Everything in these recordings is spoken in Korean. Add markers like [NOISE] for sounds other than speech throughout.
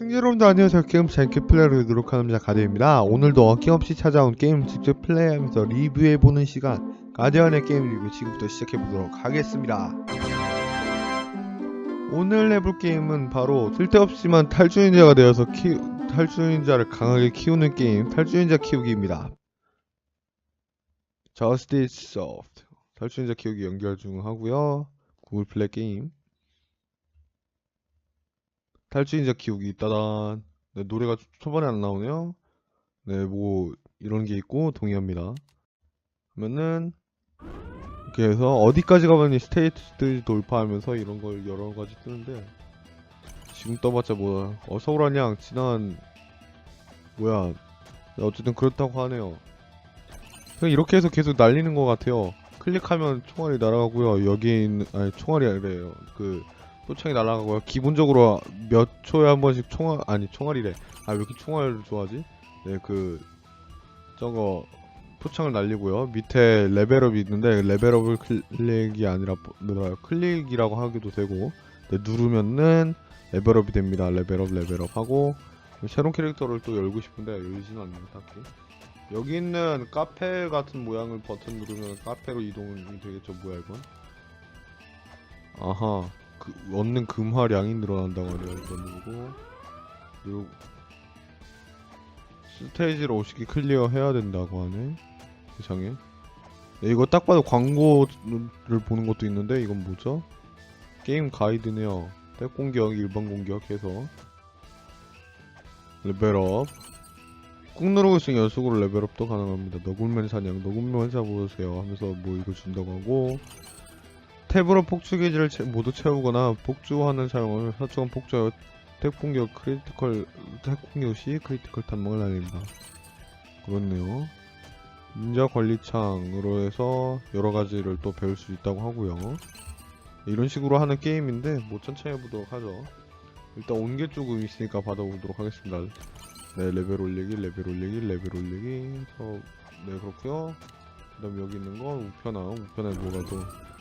여러분들 안녕하세요. 게임 재밌게 플레이를 노력하는 자 가디입니다. 오늘도 어김없이 찾아온 게임 직접 플레이하면서 리뷰해보는 시간 가디언의 게임 리뷰 지금부터 시작해보도록 하겠습니다. 오늘 해볼 게임은 바로 쓸데없지만 탈주인자가 되어서 키 탈주인자를 강하게 키우는 게임 탈주인자 키우기입니다. Justice Soft. 탈주인자 키우기 연결 중 하고요. 구글 플레이 게임 탈주인자 키우기 따단. 네, 노래가 초- 초반에 안 나오네요. 네 뭐 이런 게 있고 동의합니다. 그러면은 이렇게 해서 어디까지 가면 이 스테이트 돌파하면서 이런 걸 여러 가지 뜨는데. 지금 떠봤자 뭐야? 어 서울한양 지난 뭐야? 네, 어쨌든 그렇다고 하네요. 그냥 이렇게 해서 계속 날리는 것 같아요. 클릭하면 총알이 날아가고요. 여기 있는 아니 총알이 아니래요. 그 표창이 날아가고요. 기본적으로 몇 초에 한 번씩 총알 아니 총알이래. 아 왜 이렇게 총알을 좋아하지? 네 그 저거 표창을 날리고요. 밑에 레벨업이 있는데 레벨업을 클릭이 아니라 뭐라 클릭이라고 하기도 되고 네, 누르면은 레벨업이 됩니다. 레벨업 레벨업 하고 새로운 캐릭터를 또 열고 싶은데 열지는 않네요 딱히. 여기 있는 카페 같은 모양을 버튼 누르면 카페로 이동이 되겠죠 뭐야 이건? 아하 그 얻는 금화량이 늘어난다고 하네요. 이거 누르고 누르고 스테이지를 50개 클리어 해야 된다고 하네. 세상에. 네, 이거 딱 봐도 광고를 보는 것도 있는데 이건 뭐죠? 게임 가이드네요. 탭 공격, 일반 공격 해서 레벨업. 꾹 누르고 있으면 연속으로 레벨업도 가능합니다. 너굴맨 사냥, 너굴맨 잡으세요 하면서 뭐 이거 준다고 하고 탭으로 폭주 채- 모두 채우거나 폭주하는 사용을 설정한 폭주하여 탭 공격 크리티컬 탭 공격 시 크리티컬 탐망을 날립니다. 그렇네요. 인자 관리창으로 해서 여러 가지를 또 배울 수 있다고 하고요. 이런 식으로 하는 게임인데 뭐 천천히 해보도록 하죠. 일단 온개 조금 있으니까 받아보도록 하겠습니다. 네 레벨 올리기, 레벨 올리기, 레벨 올리기. 저, 네 그렇고요. 그다음 여기 있는 건 우편함, 우편함에 뭐가 또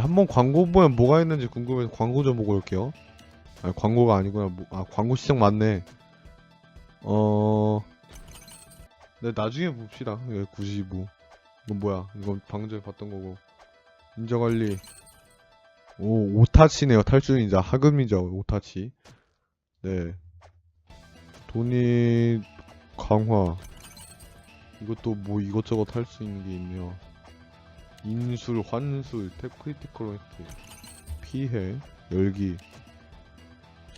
한번 광고 보면 뭐가 있는지 궁금해서 광고 좀 보고 올게요. 아니 광고가 아니구나. 뭐, 아 광고 시작 맞네. 어... 네 나중에 봅시다. 예, 굳이 뭐 이건 뭐야? 이건 방금 전에 봤던 거고. 인자관리. 오 오타치네요 탈주인자. 하급인자 오타치. 네. 돈이 강화. 이것도 뭐 이것저것 할 수 있는 게 있네요. 인술, 환술, 탭 크리티컬 획득, 피해, 열기,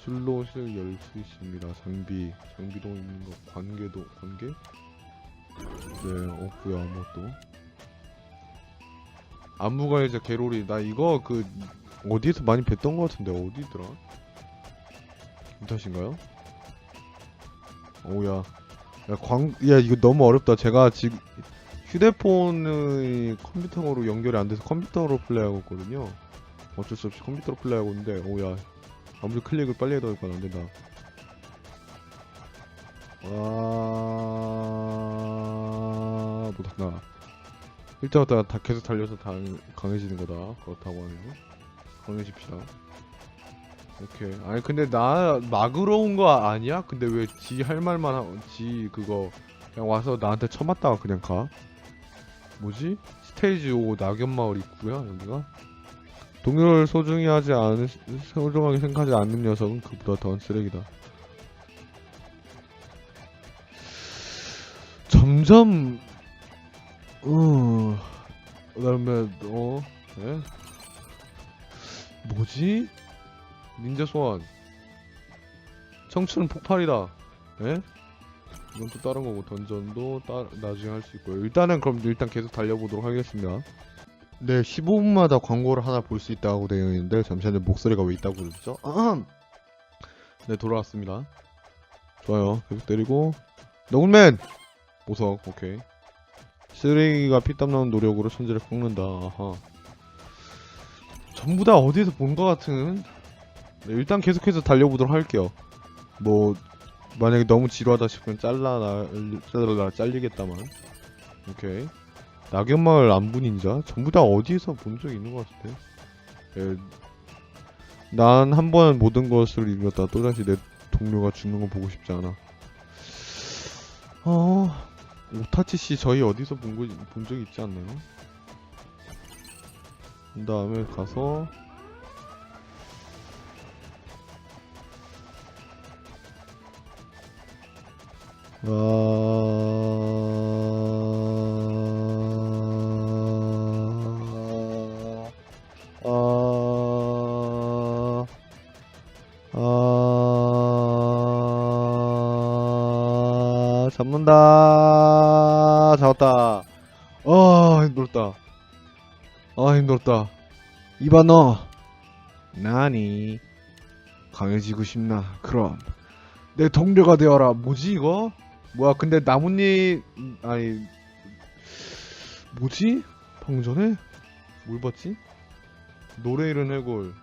슬롯을 열 수 있습니다. 장비, 장비도 있는 거, 관계도, 관계? 네, 없고요 아무것도. 안무가 이제 개롤이, 나 이거 그 어디에서 많이 뵀던 것 같은데 어디더라? 김탓인가요? 오야. 야, 광, 야, 이거 너무 어렵다. 제가 지금 휴대폰의 컴퓨터로 연결이 안 돼서 컴퓨터로 플레이하고 있거든요. 어쩔 수 없이 컴퓨터로 플레이하고 있는데, 오야. 아무리 클릭을 빨리 해도 이건 안 된다. 아, 못한다. 일자마다 다 계속 달려서 다 강해지는 거다. 그렇다고 하네요. 강해집시다. 오케이. 아니 근데 나 막으러 온 거 아니야? 근데 왜 지 할 말만 하, 지 그거 그냥 와서 나한테 쳐맞다가 그냥 가? 뭐지? 스테이지 5 낙엽마을 입구야 여기가? 동료를 소중히 하지 않은 소중하게 생각하지 않는 녀석은 그보다 더한 쓰레기다. 점점 어 그다음에 어 네? 뭐지? 닌자 소환 청춘은 폭발이다 예? 이건 또 다른 거고 던전도 따, 나중에 할 수 있고요 일단은 그럼 일단 계속 달려보도록 하겠습니다 네 15분마다 광고를 하나 볼 수 있다고 되어 있는데 잠시만요 목소리가 왜 있다고 그러죠? 네 돌아왔습니다 좋아요. 계속 때리고. 너굴맨! 보석, 오케이. 쓰레기가 피땀 나는 노력으로 천재를 꺾는다. 아하. 전부 다 어디에서 본 것 같은. 네, 일단 계속해서 달려보도록 할게요. 뭐, 만약에 너무 지루하다 싶으면 잘라, 잘라, 잘리겠다만. 오케이. 낙엽마을 안부닌자? 전부 다 어디에서 본 적 있는 것 같은데? 예, 난한 번 모든 것을 이뤘다. 또다시 내 동료가 죽는 거 보고 싶지 않아. 어, 오타치 씨 저희 어디서 본, 거, 본 적이 있지 않나요? 그 다음에 가서 아, 아, 아, 잡는다. 잡았다. 아, 힘들었다. 아, 힘들었다. 이봐, 너. 나니. 강해지고 싶나? 그럼. 내 동료가 되어라. 뭐지, 이거? 뭐야, 근데 나뭇잎, 음, 아니, 뭐지? 방금 전에? 뭘 봤지? 노래 이른 해골.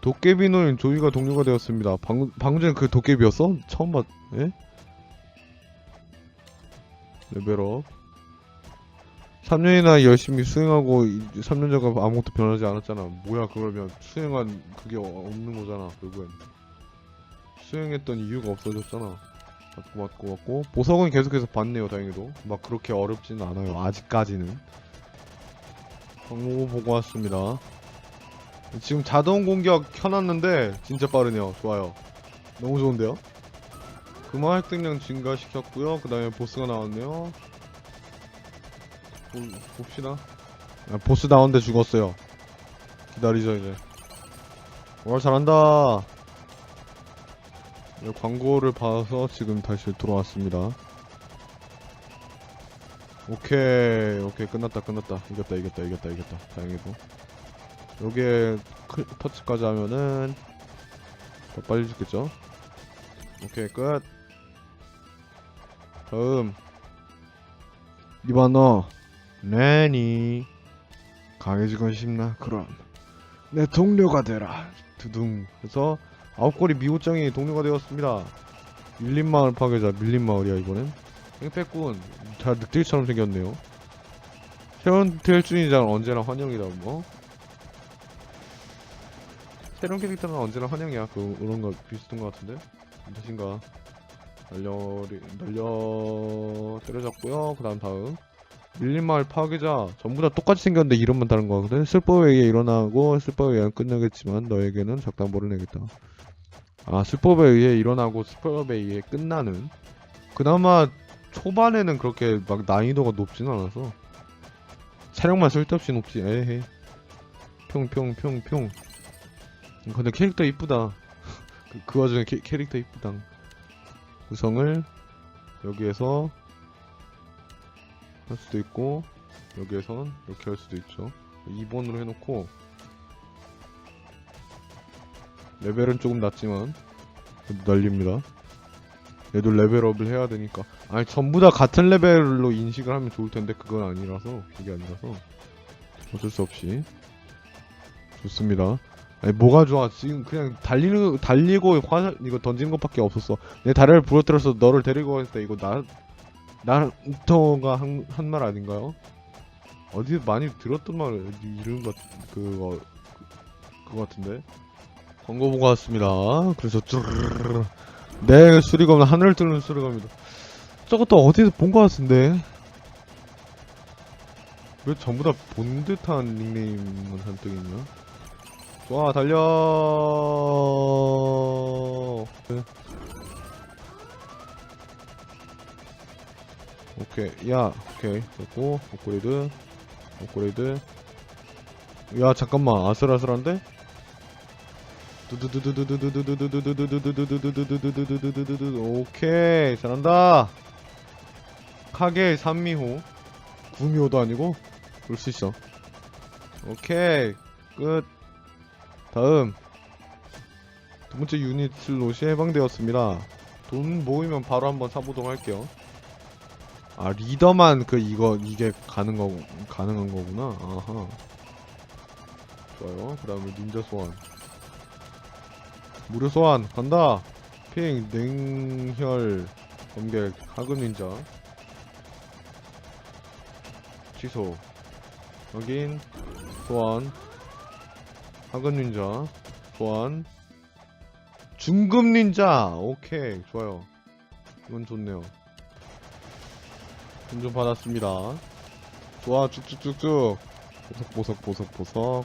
도깨비는 조이가 동료가 되었습니다. 방금, 방금 전에 그 도깨비였어? 처음 봤, 예? 레벨업. 3년이나 열심히 수행하고 3년 전과 아무것도 변하지 않았잖아. 뭐야, 그러면 수행한 그게 어- 없는 거잖아, 결국엔. 수행했던 이유가 없어졌잖아. 맞고, 맞고, 맞고. 보석은 계속해서 봤네요, 다행히도. 막 그렇게 어렵지는 않아요, 아직까지는. 광고 보고 왔습니다. 지금 자동 공격 켜놨는데 진짜 빠르네요. 좋아요. 너무 좋은데요? 금화 획득량 증가시켰고요. 그 다음에 보스가 나왔네요. 보, 봅시다. 아, 보스 나왔는데 죽었어요. 기다리죠 이제. 와 잘한다. 네, 광고를 봐서 지금 다시 들어왔습니다. 오케이 오케이. 끝났다 끝났다. 이겼다 이겼다 이겼다 이겼다. 다행히도 여기에 클, 터치까지 하면은 더 빨리 죽겠죠? 오케이 끝. 다음. 이봐 너 네니. 강해지고 싶나? 그럼. 내 동료가 되라. 두둥 그래서 아홉거리 미호짱이 동료가 되었습니다. 밀림마을 파괴자 밀림마을이야 이번엔. 팽패꾼. 다 늑대처럼 생겼네요. 새로운 텔준이장 언제나 환영이다 뭐. 새로운 캐릭터는 언제나 환영이야. 그, 그런 거 비슷한 거 같은데? 무엇인가. 날려 날려 때려잡고요. 그 다음 다음. 밀림마을 파괴자. 전부 다 똑같이 생겼는데 이름만 다른 거 같거든 슬퍼에 의해 일어나고 슬퍼에 의해 끝나겠지만 너에게는 작당보를 내겠다 아 슬퍼에 의해 일어나고 슬퍼에 의해 끝나는. 그나마 초반에는 그렇게 막 난이도가 높진 않아서. 차량만 쓸데없이 높지. 에헤. 평평평평. 근데 캐릭터 이쁘다. [LAUGHS] 그, 그 와중에 캐, 캐릭터 이쁘다 구성을 여기에서 할 수도 있고 여기에선 이렇게 할 수도 있죠. 2번으로 해놓고 레벨은 조금 낮지만 날립니다 얘도 레벨업을 해야 되니까 아니 전부 다 같은 레벨로 인식을 하면 좋을 텐데 그건 아니라서 그게 아니라서 어쩔 수 없이 좋습니다. 아니 뭐가 좋아 지금 그냥 달리는 달리고 화살 이거 던지는 것밖에 없었어. 내 다리를 부러뜨려서 너를 데리고 갈때 이거 나 나루토가 한한말 아닌가요? 어디서 많이 들었던 말 이름 같 그거 그거 같은데 광고 보고 왔습니다. 그래서 쭈르르르 네, 수리검은 하늘을 뚫는 수리검이다. 저것도 어디서 본 것 같은데. 왜 전부 다 본 듯한 닉네임만 잔뜩 있냐? 좋아, 달려! 네. 오케이, 야, 오케이, 됐고, 업그레이드, 업그레이드. 야, 잠깐만, 아슬아슬한데? 오케이 잘한다 카게 산미호 구미호도 아니고 그럴 수 있어 오케이 끝 다음 두 번째 유닛 슬롯이 해방되었습니다. 돈 모이면 바로 한번 사보도록 할게요. 아 리더만 그 이거 이게 가능 거 가능한 거구나. 아하. 좋아요. 그 다음에 닌자 소환. 무료 소환 간다. 핑 냉혈 검객 하급 닌자. 취소. 확인. 소환. 하급 닌자. 소환. 중급 닌자. 오케이 좋아요. 이건 좋네요. 돈 좀 받았습니다. 좋아 쭉쭉쭉쭉. 보석 보석 보석 보석.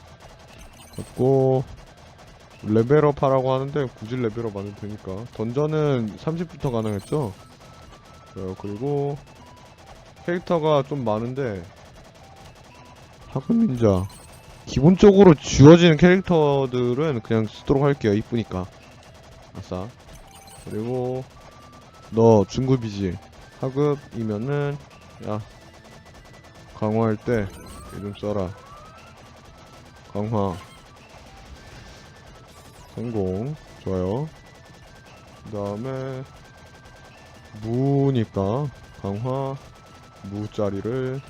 받고 레벨업 하라고 하는데 굳이 레벨업 안 해도 되니까. 던전은 30부터 가능했죠? 자, 그리고 캐릭터가 좀 많은데 하급 닌자. 기본적으로 지워지는 캐릭터들은 그냥 쓰도록 할게요. 이쁘니까. 아싸. 그리고 너 중급이지. 하급이면은 야 강화할 때 이름 써라. 강화 성공. 좋아요. 그 다음에 무니까 강화 무짜리를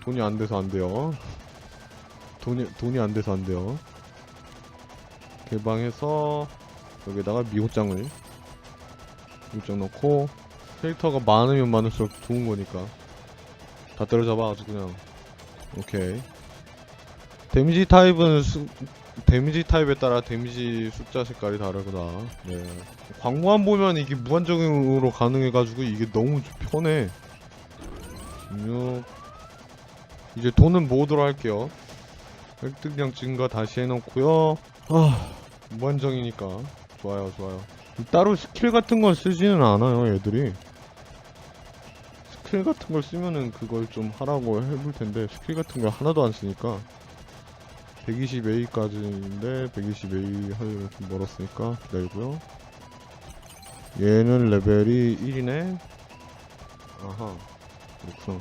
돈이 안 돼서 안 돼요. 돈이 돈이 안 돼서 안 돼요. 개방해서 여기다가 미호장을 미호장 넣고 캐릭터가 많으면 많을수록 좋은 거니까 다 때려잡아 아주 그냥. 오케이. 데미지 타입은 수, 데미지 타입에 따라 데미지 숫자 색깔이 다르구나. 네. 광고만 보면 이게 무한정으로 가능해가지고 이게 너무 편해. 16. 이제 돈은 모으도록 할게요. 획득량 증가 다시 해놓고요. 아, 무한정이니까. 좋아요, 좋아요. 따로 스킬 같은 걸 쓰지는 않아요, 얘들이. 스킬 같은 걸 쓰면은 그걸 좀 하라고 해볼 텐데, 스킬 같은 걸 하나도 안 쓰니까. 120A까지인데 120A 하려면 좀 멀었으니까 기다리고요. 얘는 레벨이 1이네. 아하 그렇구나.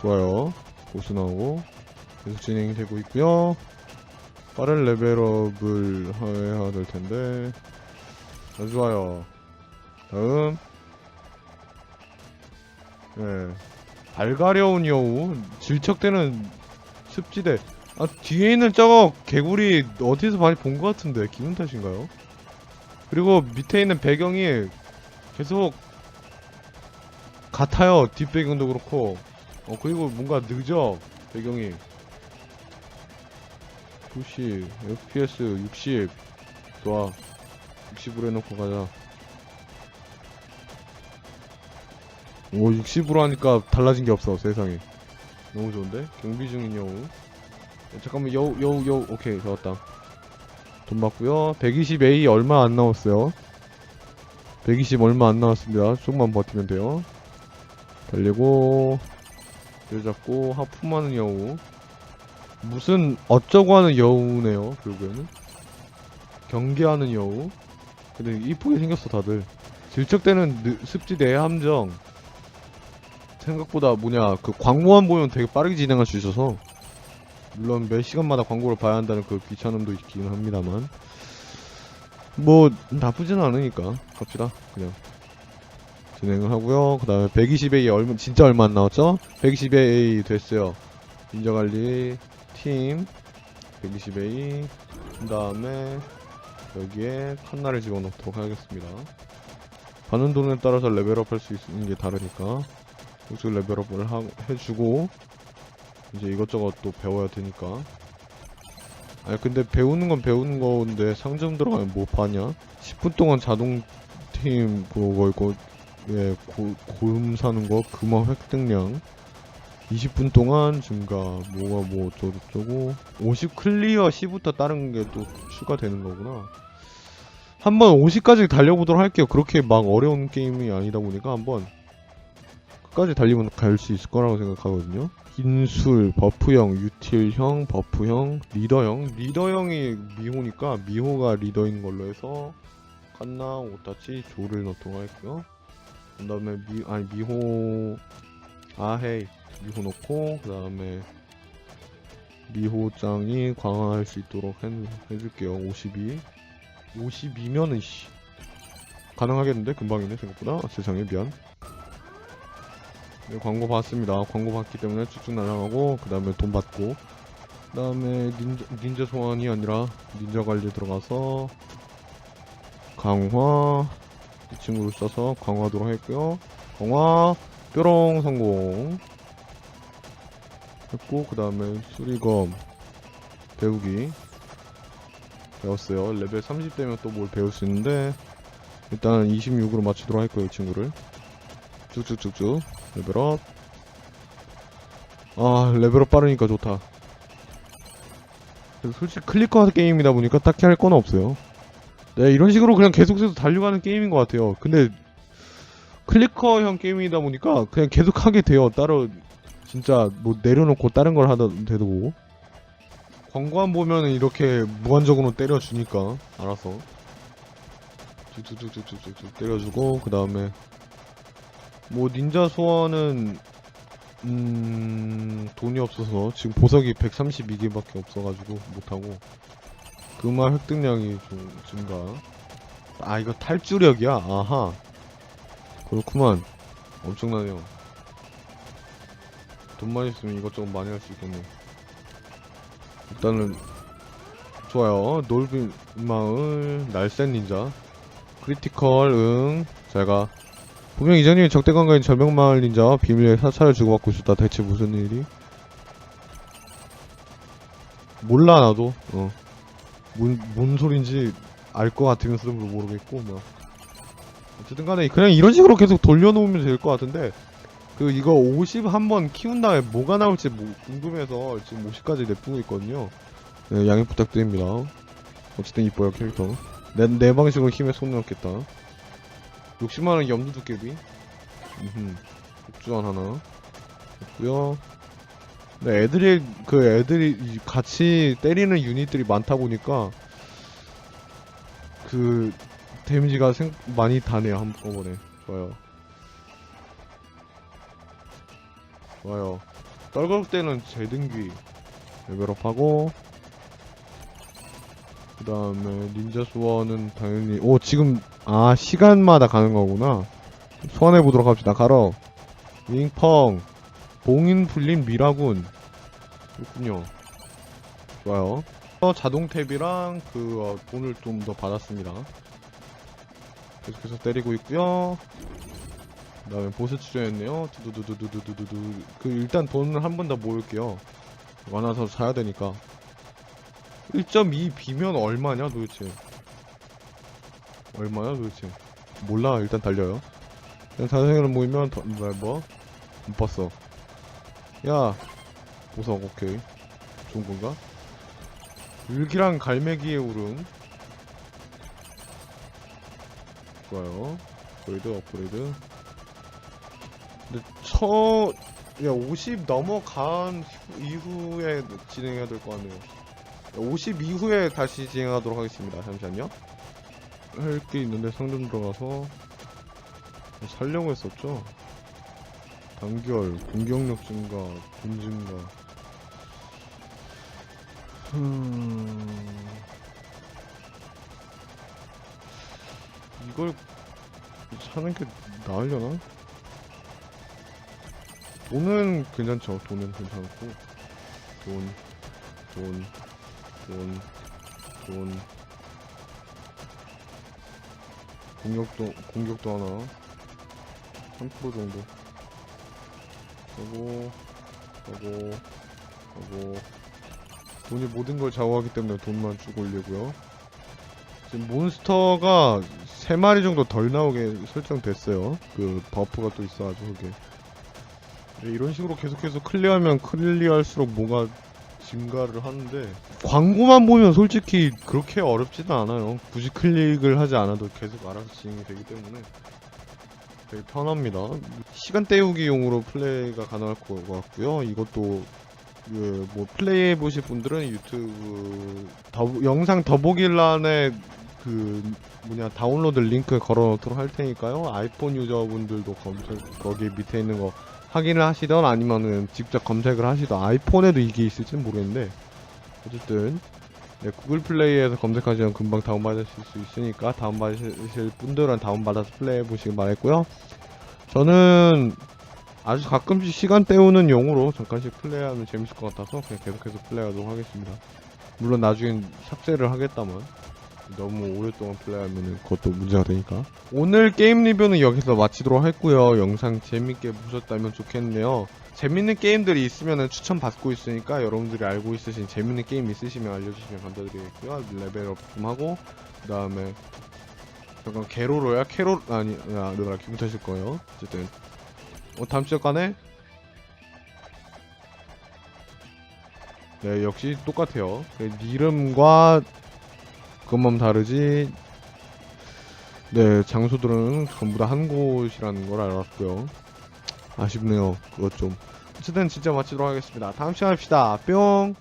좋아요. 보스 나오고 계속 진행이 되고 있고요. 빠른 레벨업을 해야 될 텐데. 아주 좋아요. 다음. 네. 발가려운 여우. 질척대는 습지대. 아 뒤에 있는 저거 개구리 어디서 많이 본 것 같은데 기분 탓인가요? 그리고 밑에 있는 배경이 계속 같아요. 뒷배경도 그렇고. 어 그리고 뭔가 늦어 배경이. 90 FPS 60 좋아 60으로 해놓고 가자. 오 60으로 하니까 달라진 게 없어 세상에. 너무 좋은데? 경비 중인 여우. 어, 잠깐만, 여우, 여우, 여우. 오케이, 좋았다. 돈 받고요. 120A 얼마 안 나왔어요. 120 얼마 안 나왔습니다. 조금만 버티면 돼요. 달리고, 내잡고, 하품하는 여우. 무슨, 어쩌고 하는 여우네요, 결국에는. 경계하는 여우. 근데 이쁘게 생겼어, 다들. 질척대는 느- 습지대 함정. 생각보다 뭐냐 그 광고만 보면 되게 빠르게 진행할 수 있어서 물론 몇 시간마다 광고를 봐야 한다는 그 귀찮음도 있긴 합니다만. 뭐 나쁘지는 않으니까 갑시다. 그냥 진행을 하고요. 그 다음에 120A 얼마 진짜 얼마 안 나왔죠? 120A 됐어요. 인정관리 팀 120A 그 다음에 여기에 칸나를 집어넣도록 하겠습니다. 받는 돈에 따라서 레벨업 할 수 있는 게 다르니까 우수 레벨업을 하, 해주고 이제 이것저것 또 배워야 되니까. 아니 근데 배우는 건 배우는 건데 상점 들어가면 뭐 파냐? 10분 동안 자동 팀 그거 있고 예 고, 고음 사는 거? 금화 획득량? 20분 동안 증가 뭐가 뭐 어쩌고저쩌고. 50 클리어 시부터 다른 게 또 추가되는 거구나. 한번 50까지 달려보도록 할게요. 그렇게 막 어려운 게임이 아니다 보니까 한번 끝까지 달리면 갈 수 있을 거라고 생각하거든요. 인술, 버프형, 유틸형, 버프형, 리더형. 리더형이 미호니까 미호가 리더인 걸로 해서 칸나, 오타치, 조를 넣도록 하겠고요. 그 다음에 미, 아니 미호, 아헤이, 미호 넣고 그 다음에 미호짱이 강화할 수 있도록 해, 해줄게요. 52 52면은 씨. 가능하겠는데? 금방이네 생각보다. 세상에 미안 네, 광고 봤습니다. 광고 봤기 때문에 쭉쭉 날아가고 그 다음에 돈 받고 그 다음에 닌자, 닌자 소환이 아니라 닌자 관리 들어가서 강화 이 친구를 써서 강화하도록 했고요. 강화 뾰롱 성공. 했고 그 다음에 수리검 배우기. 배웠어요. 레벨 30되면 또 뭘 배울 수 있는데 일단 26으로 맞추도록 할 거예요 이 친구를. 쭉쭉쭉쭉 레벨업. 아 레벨업 빠르니까 좋다. 솔직히 클리커 게임이다 보니까 딱히 할 건 없어요. 네 이런 식으로 그냥 계속해서 달려가는 게임인 것 같아요. 근데 클리커형 게임이다 보니까 그냥 계속 하게 돼요. 따로 진짜 뭐 내려놓고 다른 걸 하다 돼도 광고 안 보면은 이렇게 무한적으로 때려주니까. 알아서. 쭉쭉쭉쭉쭉쭉 때려주고 그 다음에 뭐 닌자 소환은 음 돈이 없어서 지금 보석이 132개밖에 없어가지고 못하고 금화 획득량이 좀 증가. 아 이거 탈주력이야? 아하. 그렇구만. 엄청나네요. 돈만 있으면 이것저것 많이 할 수 있겠네. 일단은 좋아요. 놀빈 마을 날쌘 닌자. 크리티컬 응. 잘가 분명 이장님이 적대관가인 절명마을 닌자와 비밀의 사찰을 주고받고 있었다. 대체 무슨 일이? 몰라 나도. 어. 뭔, 뭔 소린지 알 것 같으면서도 모르겠고 뭐 어쨌든 간에 그냥 이런 식으로 계속 돌려놓으면 될 것 같은데 그 이거 50 한번 키운 다음에 뭐가 나올지 뭐 궁금해서 지금 50까지 냅두고 있거든요. 네, 양해 부탁드립니다. 어쨌든 이뻐요 캐릭터. 내, 내 방식으로 힘에 손 넣겠다 60만원 염두 두께비. 음흠. 복주환 하나. 있고요. 근데 애들이 그 애들이 이- 같이 때리는 유닛들이 많다 보니까 그 데미지가 생, 많이 다네요 한꺼번에. 좋아요. 좋아요. 떨굴 때는 제등기 레벨업하고 그 다음에 닌자 소환은 당연히 오 지금 아 시간마다 가는 거구나. 소환해 보도록 합시다. 가러 윙펑. 봉인 불린 미라군. 그렇군요. 좋아요. 어, 자동 탭이랑 그 어, 돈을 좀 더 받았습니다. 계속해서 때리고 있고요. 그 다음에 보스 출연했네요. 두두두두두두두두. 그 일단 돈을 한 번 더 모을게요. 많아서 사야 되니까 1.2 비면 얼마냐 도대체? 얼마야 도대체? 몰라 일단 달려요. 그냥 자생을 모이면 더, 뭐, 뭐? 못 봤어. 야 보석 오케이. 좋은 건가? 율기랑 갈매기의 울음. 좋아요. 업그레이드 업그레이드. 근데 첫... 야, 50 넘어간 후- 이후에 진행해야 될 것 같네요. 50 이후에 다시 진행하도록 하겠습니다. 잠시만요. 할 게 있는데 상점 들어가서 살려고 했었죠. 단결, 공격력 증가, 돈 증가. 음... 이걸 사는 게 나으려나? 돈은 괜찮죠. 돈은 괜찮고 돈, 돈, 돈, 돈. 공격도 공격도 하나 3% 정도. 하고 하고 하고 돈이 모든 걸 좌우하기 때문에 돈만 쭉 올리고요. 지금 몬스터가 3마리 정도 덜 나오게 설정됐어요. 그 버프가 또 있어가지고 그게. 네, 이런 식으로 계속해서 클리어하면 클리어할수록 뭐가 증가를 하는데 광고만 보면 솔직히 그렇게 어렵지는 않아요. 굳이 클릭을 하지 않아도 계속 알아서 진행이 되기 때문에 되게 편합니다. 시간 때우기용으로 플레이가 가능할 것 같고요. 이것도 그 뭐 플레이 해 보실 분들은 유튜브 더, 영상 더보기란에 그 뭐냐 다운로드 링크 걸어놓도록 할 테니까요. 아이폰 유저분들도 검색 거기 밑에 있는 거 확인을 하시던 아니면은 직접 검색을 하시던 아이폰에도 이게 있을지는 모르겠는데 어쨌든 네, 구글 플레이에서 검색하시면 금방 다운받으실 수 있으니까 다운받으실 분들은 다운받아서 플레이해 보시길 바랬고요. 저는 아주 가끔씩 시간 때우는 용으로 잠깐씩 플레이하면 재밌을 것 같아서 그냥 계속해서 플레이하도록 하겠습니다. 물론 나중엔 삭제를 하겠다만 너무 오랫동안 플레이하면 그것도 문제가 되니까. 오늘 게임 리뷰는 여기서 마치도록 했고요. 영상 재밌게 보셨다면 좋겠네요. 재밌는 게임들이 있으면 추천 받고 있으니까 여러분들이 알고 있으신 재밌는 게임 있으시면 알려주시면 감사드리겠고요. 레벨업 좀 하고 그 다음에 잠깐 게로로야? 캐롤 아니 야 내가 기분 탓일 거예요. 어쨌든. 어, 다음 시간에 네? 역시 똑같아요. 그 이름과 그것만 다르지 네 장소들은 전부 다 한 곳이라는 걸 알았고요. 아쉽네요 그것 좀. 어쨌든 진짜 마치도록 하겠습니다. 다음 시간에 봅시다. 뿅